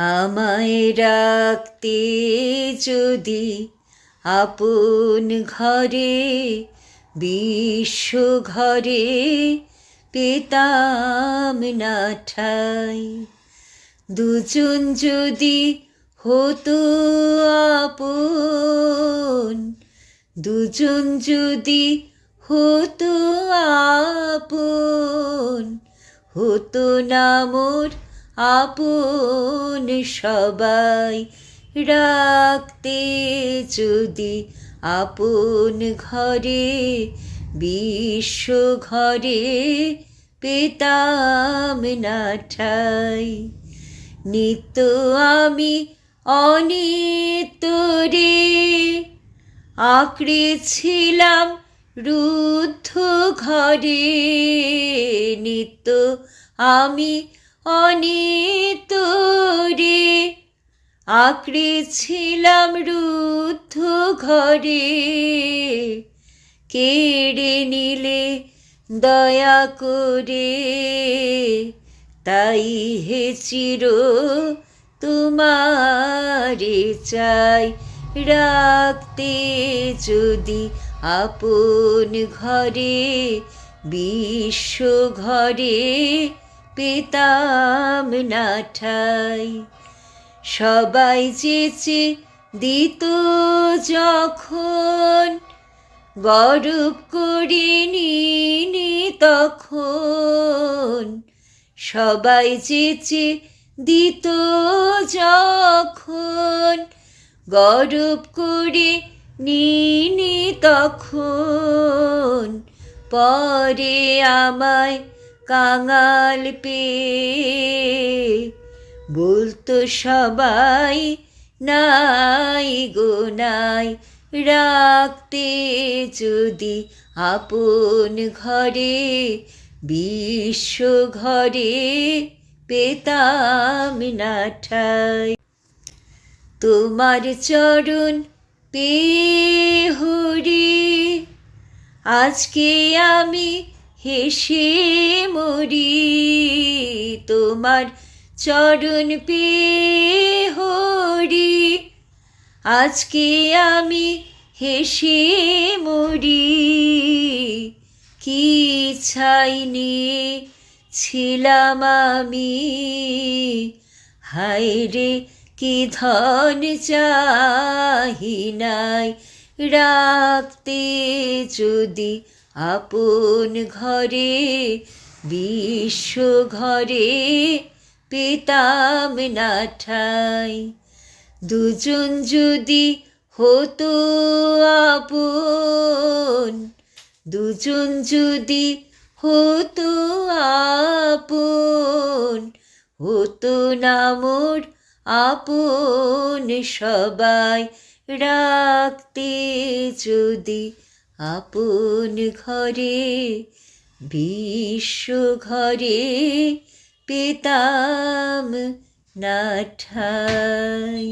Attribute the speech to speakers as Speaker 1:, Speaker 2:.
Speaker 1: আমায় রাখতে যদি আপন ঘরে বিশ্ব ঘরে পেতাম না ঠাই। দুজন যদি হতো আপন, দুজন যদি হতো আপন, হতো না মোর আপন সবাই রাখতে যদি আপন ঘরে, বিশ্ব ঘরে পেতাম না ঠাই। নিত্য আমি অনিতরে আঁকড়েছিলাম রুদ্ধ ঘরে। নিত্য আমি অনিতরে আঁকড়েছিলাম রুদ্ধ ঘরে। কেড়ে নিলে দয়া করে? তাই হে চির তোমারে চাই রাখতে যদি আপন ঘরে, বিশ্ব ঘরে পেতাম না ঠাই সবাই চেচে দিত যখন গরব করে নিনি তখন, সবাই চেচে দিত যখন গরব করে নিনি তখন, পরে আমায় কাঙাল পেয়ে বলতো সবাই, নাই গো, নাই। রাখতে যদি আপন ঘরে, বিশ্ব ঘরে পেতাম না ঠাই। তোমার চরণ পেহরি, আজকে আমি হেসে মরি তোমার চরণ পে হরি আজকে আমি হেসে মরি, কি ছাই নিয়ে ছিলাম আমি? হায় রে, কি ধন চাহি নাই রাখতে যদি আপন ঘরে, বিশ্ব ঘরে পেতাম না ঠাই। দুজন যদি হতো আপন, দুজন যদি হতো আপন, হতো না মোর আপন সবাই। রাখতে যদি আপন ঘরে বিশ্ব ঘরে পেতাম না ঠাই।